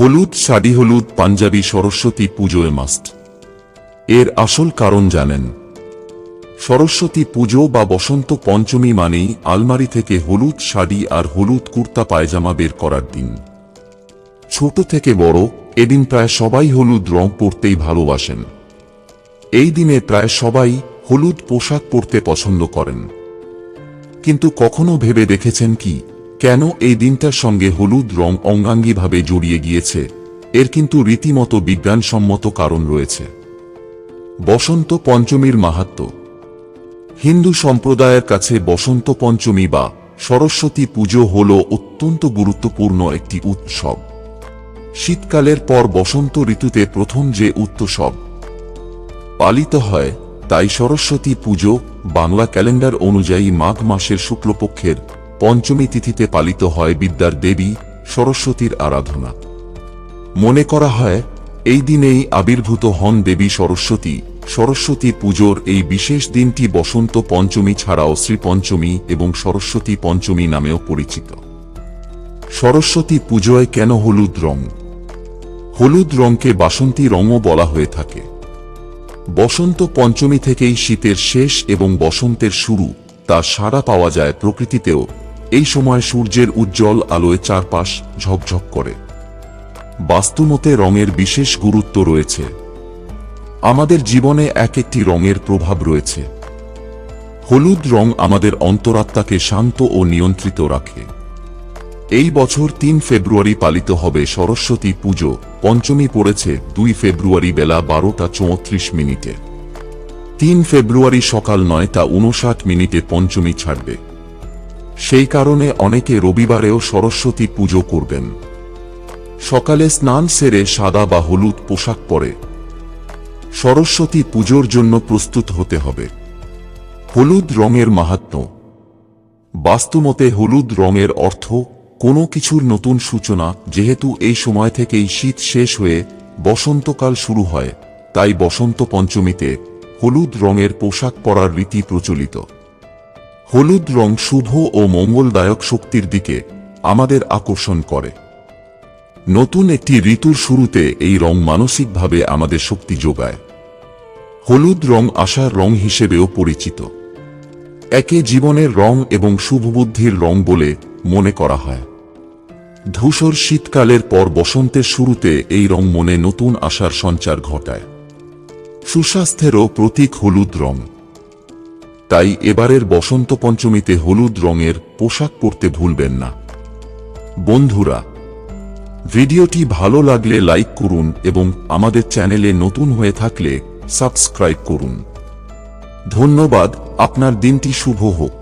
হলুদ শাড়ি হলুদ পাঞ্জাবি সরস্বতী পুজোয় মাস্ট এর আসল কারণ জানেন। সরস্বতী পুজো বা বসন্ত পঞ্চমী মানেই আলমারি থেকে হলুদ শাড়ি আর হলুদ কুর্তা পায়জামা বের করার দিন। ছোট থেকে বড়, এদিন প্রায় সবাই হলুদ রং পরতেই ভালোবাসেন। এই দিনে প্রায় সবাই হলুদ পোশাক পরতে পছন্দ করেন। কিন্তু কখনো ভেবে দেখেছেন কি? কেন এই দিনটার সঙ্গে হলুদ রং অঙ্গাঙ্গিভাবে জড়িয়ে গিয়েছে? এর কিন্তু রীতিমতো বিজ্ঞানসম্মত কারণ রয়েছে। বসন্ত পঞ্চমীর মাহাত্ম্য হিন্দু সম্প্রদায়ের কাছে বসন্ত পঞ্চমী বা সরস্বতী পুজো হল অত্যন্ত গুরুত্বপূর্ণ একটি উৎসব। শীতকালের পর বসন্ত ঋতুতে প্রথম যে উৎসব পালিত হয়, তাই সরস্বতী পুজো বাংলা ক্যালেন্ডার অনুযায়ী মাঘ মাসের শুক্লপক্ষের পঞ্চমী তিথিতে পালিত হয় বিদ্যার দেবী সরস্বতীর আরাধনা। মনে করা হয়, এই দিনেই আবির্ভূত হন দেবী সরস্বতী। সরস্বতী পুজোর এই বিশেষ দিনটি বসন্ত পঞ্চমী ছাড়াও শ্রী পঞ্চমী এবং সরস্বতী পঞ্চমী নামেও পরিচিত। সরস্বতী পুজোয় কেন হলুদ রং? হলুদ রংকে বাসন্তী রঙও বলা হয়ে থাকে। বসন্ত পঞ্চমী থেকেই শীতের শেষ এবং বসন্তের শুরু, তা সারা পাওয়া যায় প্রকৃতিতেও। এই সময় সূর্যের উজ্জ্বল আলোয় চারপাশ ঝকঝক করে। বাস্তুমতে রঙের বিশেষ গুরুত্ব রয়েছে। আমাদের জীবনে এক একটি রঙের প্রভাব রয়েছে। হলুদ রং আমাদের অন্তরাত্মাকে শান্ত ও নিয়ন্ত্রিত রাখে। এই বছর তিন ফেব্রুয়ারি পালিত হবে সরস্বতী পুজো। পঞ্চমী পড়েছে দুই ফেব্রুয়ারি বেলা বারোটা চৌত্রিশ মিনিটে। তিন ফেব্রুয়ারি সকাল নয়টা উনষাট মিনিটে পঞ্চমী ছাড়বে। সেই কারণে অনেকে রবিবারেও সরস্বতী পুজো করবেন। সকালে স্নান সেরে সাদা বা হলুদ পোশাক পরে। সরস্বতী পুজোর জন্য প্রস্তুত হতে হবে। হলুদ রঙের মাহাত্ম্য বাস্তুমতে হলুদ রঙের অর্থ কোনো কিছুর নতুন সূচনা, যেহেতু এই সময় থেকেই শীত শেষ হয়ে বসন্তকাল শুরু হয়, তাই বসন্ত পঞ্চমীতে হলুদ রঙের পোশাক পরার রীতি প্রচলিত। হলুদ রং শুভ ও মঙ্গলদায়ক শক্তির দিকে আমাদের আকর্ষণ করে। নতুন একটি ঋতুর শুরুতে এই রং মানসিকভাবে আমাদের শক্তি যোগায়। হলুদ রং আশার রং হিসেবেও পরিচিত। একে জীবনের রং এবং শুভবুদ্ধির রং বলে মনে করা হয়। ধূসর শীতকালের পর বসন্তের শুরুতে এই রং মনে নতুন আশার সঞ্চার ঘটায়। সুস্বাস্থ্যেরও প্রতীক হলুদ রং। তাই এবারের বসন্ত পঞ্চমীতে হলুদ রঙের পোশাক পরতে ভুলবেন না। বন্ধুরা, ভিডিওটি ভালো লাগলে লাইক করুন এবং আমাদের চ্যানেলে নতুন হয়ে থাকলে সাবস্ক্রাইব করুন। ধন্যবাদ, আপনার দিনটি শুভ হোক।